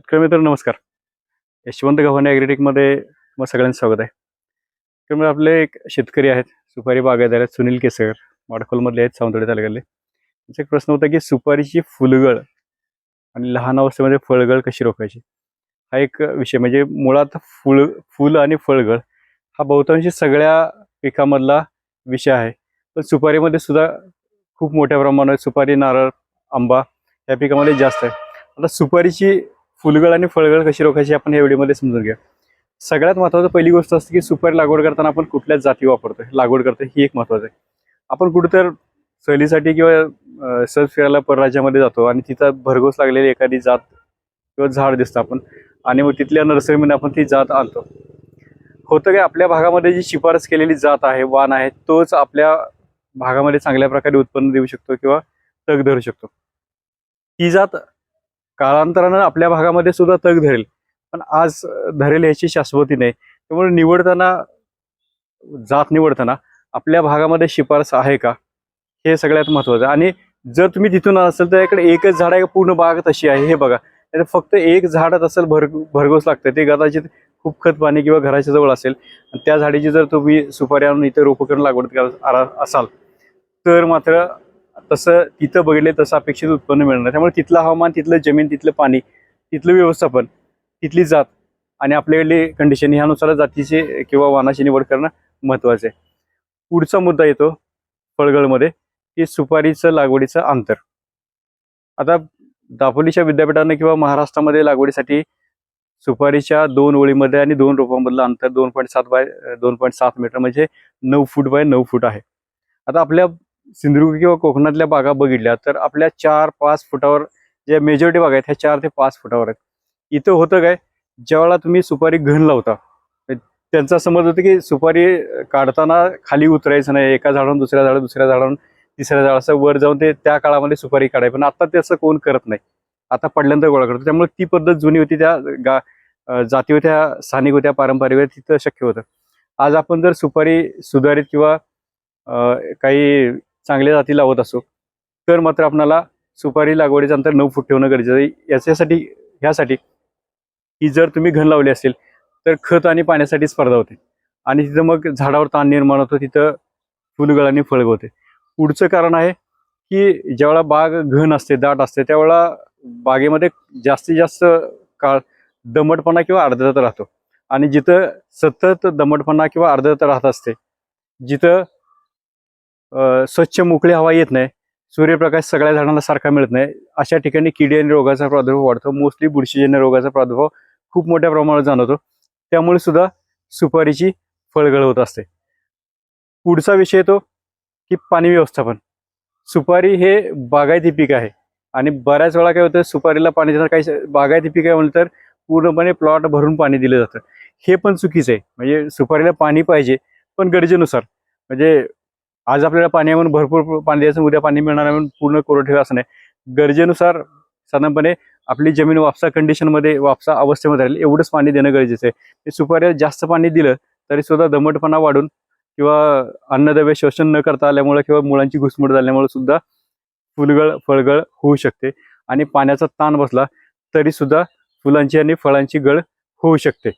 शेतकरी मित्र नमस्कार. यशवंत गव्हाणे ॲग्रेटिकमध्ये मग सगळ्यांचं स्वागत आहे. त्यामुळे आपले एक शेतकरी आहेत सुपारी बागायदार आहेत सुनील केसर माडखोलमधले आहेत सावंतवाडी तालुक्यातले. त्यांचा एक प्रश्न होता की सुपारीची फुलगळ आणि लहान अवस्थेमध्ये फळगळ कशी रोखायची? हा एक विषय म्हणजे मुळात फुल फुल आणि फळगळ हा बहुतांशी सगळ्या पिकामधला विषय आहे. पण सुपारीमध्ये सुद्धा खूप मोठ्या प्रमाणात सुपारी नारळ आंबा या पिकामध्ये जास्त आहे. आता सुपारीची फुलगळ आणि फळगळ कशी रोखायची आपण या व्हिडिओमध्ये समजून घ्या सगळ्यात महत्त्वाचं पहिली गोष्ट असते की सुपारी लागवड करताना आपण कुठल्याच जाती वापरतोय. लागवड करतोय ही एक महत्त्वाचं आहे. आपण कुठेतर सहलीसाठी किंवा सहज फिरायला परराज्यामध्ये जातो आणि तिथं भरघोस लागलेली एखादी जात किंवा झाड दिसतं आपण आणि मग तिथल्या नर्सरीमध्ये आपण ती जात आणतो. होतं काय आपल्या भागामध्ये जी शिफारस केलेली जात आहे वाण आहे तोच आपल्या भागामध्ये चांगल्या प्रकारे उत्पन्न देऊ शकतो किंवा तग धरू शकतो. ही जात कालांतरानं आपल्या भागामध्ये सुद्धा तग धरेल. पण आज धरेल याची शाश्वती नाही. त्यामुळे निवडताना जात निवडताना आपल्या भागामध्ये शिफारस आहे का? हे सगळ्यात महत्त्वाचं आहे. आणि जर तुम्ही तिथून असेल तर इकडे एकच झाड आहे पूर्ण बाग तशी आहे. हे बघा. फक्त एक झाडच असेल भर भरघोस लागतं. ते कदाचित खूप खत पाणी किंवा घराच्या जवळ असेल. आणि त्या झाडीची जर तुम्ही सुपारी आणून इथं रोपं करून लागवड करत असाल तर मात्र तसं तिथं बघितले तसं अपेक्षित उत्पन्न मिळणार त्यामुळे तिथलं हवामान तिथलं जमीन तिथलं पाणी तिथलं व्यवस्थापन तिथली जात आणि आपल्याकडली कंडिशन ह्यानुसार जातीचे किंवा वाहनाची निवड करणं महत्वाचं आहे. पुढचा मुद्दा येतो फळगळमध्ये की सुपारीचं लागवडीचं अंतर. आता दापोलीच्या विद्यापीठानं किंवा महाराष्ट्रामध्ये लागवडीसाठी सुपारीच्या दोन ओळीमध्ये आणि दोन रोपांमधलं अंतर दोन पॉईंट सात बाय दोन पॉईंट सात मीटर म्हणजे नऊ फूट बाय नऊ फूट आहे. आता आपल्या सिंधुदुर्ग किंवा कोकणातल्या बागा बघितल्या तर आपल्या चार पाच फुटावर ज्या मेजॉरिटी बागा आहेत ह्या चार ते पाच फुटावर आहेत. इथं होतं काय ज्यावेळेला तुम्ही सुपारी घन लावता त्यांचा समज होतं की सुपारी काढताना खाली उतरायचं नाही एका झाडावरून दुसऱ्या झाड दुसऱ्या झाडावरून तिसऱ्या झाडाचं वर जाऊन ते त्या काळामध्ये सुपारी काढाय पण आता तसं कोण करत नाही. आता पडल्यानंतर गोळा करतो. त्यामुळे ती पद्धत जुनी होती त्या गा जाती होत्या स्थानिक होत्या पारंपरिक होत्या तिथं शक्य होतं. आज आपण जर सुपारी सुधारित किंवा काही चांगल्या जाती लावत असो तर मात्र आपणाला सुपारी लागवडीचं अंतर नऊ फूट ठेवणं गरजेचं आहे. याच्यासाठी ह्यासाठी की जर तुम्ही घन लावली असेल तर खत आणि पाण्यासाठी स्पर्धा होते. आणि तिथं मग झाडावर ताण निर्माण होतो तिथं फुलगळाने फळगवते पुढचं कारण आहे की ज्यावेळा बाग घन असते दाट असते त्यावेळेला बागेमध्ये जास्तीत जास्त काळ दमटपणा किंवा आर्द्रता राहतो. आणि जिथं सतत दमटपणा किंवा आर्द्रता राहत असते जिथं स्वच्छ मोकळी हवा येत नाही. सूर्यप्रकाश सगळ्या झाडांना सारखा मिळत नाही. अशा ठिकाणी किडी आणि रोगाचा प्रादुर्भाव वाढतो. मोस्टली बुरशीजन्य रोगाचा प्रादुर्भाव खूप मोठ्या प्रमाणात जाणवतो. त्यामुळे सुद्धा सुपारीची फळगळ होत असते. पुढचा विषय येतो की पाणी व्यवस्थापन. सुपारी हे बागायती पीक आहे आणि बऱ्याच वेळा काय होतं सुपारीला पाणी देणार काही बागायती पीक आहे म्हणलं तर पूर्णपणे प्लॉट भरून पाणी दिलं जातं. हे पण चुकीचं आहे. म्हणजे सुपारीला पाणी पाहिजे पण गरजेनुसार. म्हणजे आज आपल्याला पाणी म्हणून भरपूर पाणी द्यायचं उद्या पाणी मिळणार म्हणून पूर्ण कोरड ठेवा असं नाही. गरजेनुसार साधारणपणे आपली जमीन वापसा कंडिशनमध्ये वापसा अवस्थेमध्ये राहील एवढंच पाणी देणं गरजेचं आहे. हे सुपारीला जास्त पाणी दिलं तरी सुद्धा दमटपणा वाढून किंवा अन्नद्रव्य शोषण न करता आल्यामुळे किंवा मुळांची घुसमट झाल्यामुळे सुद्धा फुलगळ फळगळ होऊ शकते आणि पाण्याचा ताण बसला तरी सुद्धा फुलांची आणि फळांची गळ होऊ शकते.